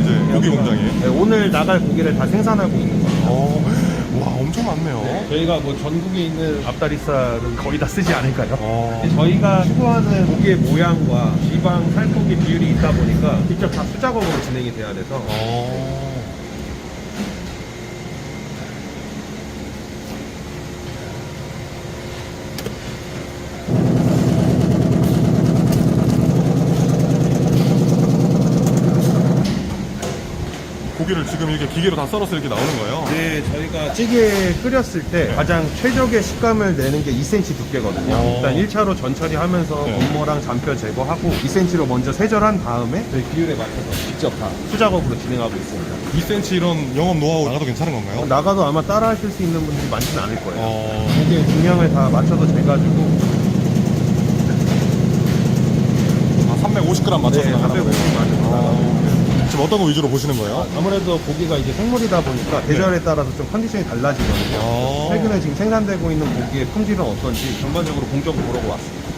이제 고기 공장이에요? 네, 오늘 나갈 고기를 다 생산하고 있는 거예요. 어, 와, 엄청 많네요. 저희가 뭐 전국에 있는 앞다리살은 거의 다 쓰지 않을까요? 어. 저희가 추구하는 고기의 모양과 지방, 살코기 비율이 있다 보니까 직접 다 수작업으로 진행이 돼야 돼서 어. 고기를 지금 이렇게 기계로 다 썰어서 이렇게 나오는 거예요? 네, 저희가 찌개 끓였을 때 가장 최적의 식감을 내는 게 2cm 두께거든요. 어. 일단 1차로 전처리 하면서 네. 건모랑 잔뼈 제거하고 2cm로 먼저 세절한 다음에 저희 비율에 맞춰서 직접 다 수작업으로 진행하고 있습니다. 2cm 이런 영업 노하우 나가도 괜찮은 건가요? 나가도 아마 따라 하실 수 있는 분들이 많지는 않을 거예요. 어. 고기의 중량을 다 맞춰서 재가지고 아, 350g 맞춰서 네, 나가는 450 거예요? 어. 지금 어떤 거 위주로 보시는 거예요? 아무래도 고기가 이제 생물이다 보니까 계절에 따라서 좀 컨디션이 달라지거든요. 어. 최근에 지금 생산되고 있는 고기의 품질은 어떤지 전반적으로 공정을 보러 왔습니다.